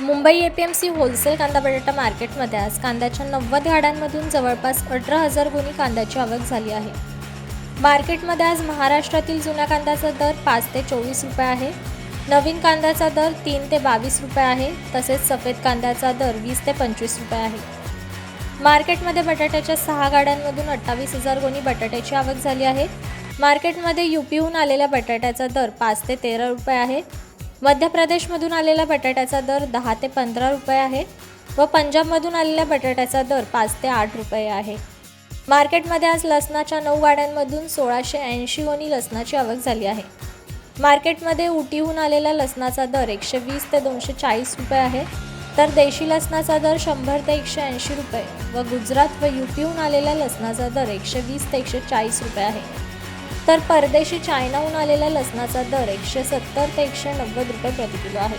Mumbai A P M C wholesale कांदा बटाटा मार्केटमध्ये आज कांद्याच्या नव्वद गाड्यांमधून जवळपास अठरा हजार गुणी कांद्याची आवक झाली आहे. मार्केटमध्ये आज महाराष्ट्रातील जुन्या कांद्याचा दर पाच ते चोवीस रुपये आहे. नवीन कांद्याचा दर तीन ते बावीस रुपये आहे तसेच सफेद कांद्याचा दर वीस ते पंचवीस रुपये आहे. मार्केटमध्ये बटाट्याच्या सहा गाड्यांमधून अठ्ठावीस हजार गोणी बटाट्याची आवक झाली आहे. मार्केटमध्ये युपीहून आलेल्या बटाट्याचा दर पाच ते तेरा रुपये आहे. मध्य प्रदेशमधून आलेल्या बटाट्याचा दर दहा ते पंधरा रुपये आहे व पंजाबमधून आलेल्या बटाट्याचा दर पाच ते आठ रुपये आहे. मार्केटमध्ये आज लसणाच्या नऊ गाड्यांमधून सोळाशे ऐंशी ओनी लसणाची आवक झाली आहे. मार्केटमध्ये उटीहून आलेल्या लसणाचा दर एकशे वीस ते दोनशे चाळीस रुपये आहे तर देशी लसणाचा दर शंभर ते एकशे ऐंशी रुपये व गुजरात व युपीहून आलेल्या लसणाचा दर एकशे वीस ते एकशे चाळीस रुपये आहे. तर परदेशी चायनाहून आलेल्या लसणाचा दर एकशे सत्तर ते एकशे नव्वद रुपये प्रति किलो आहे.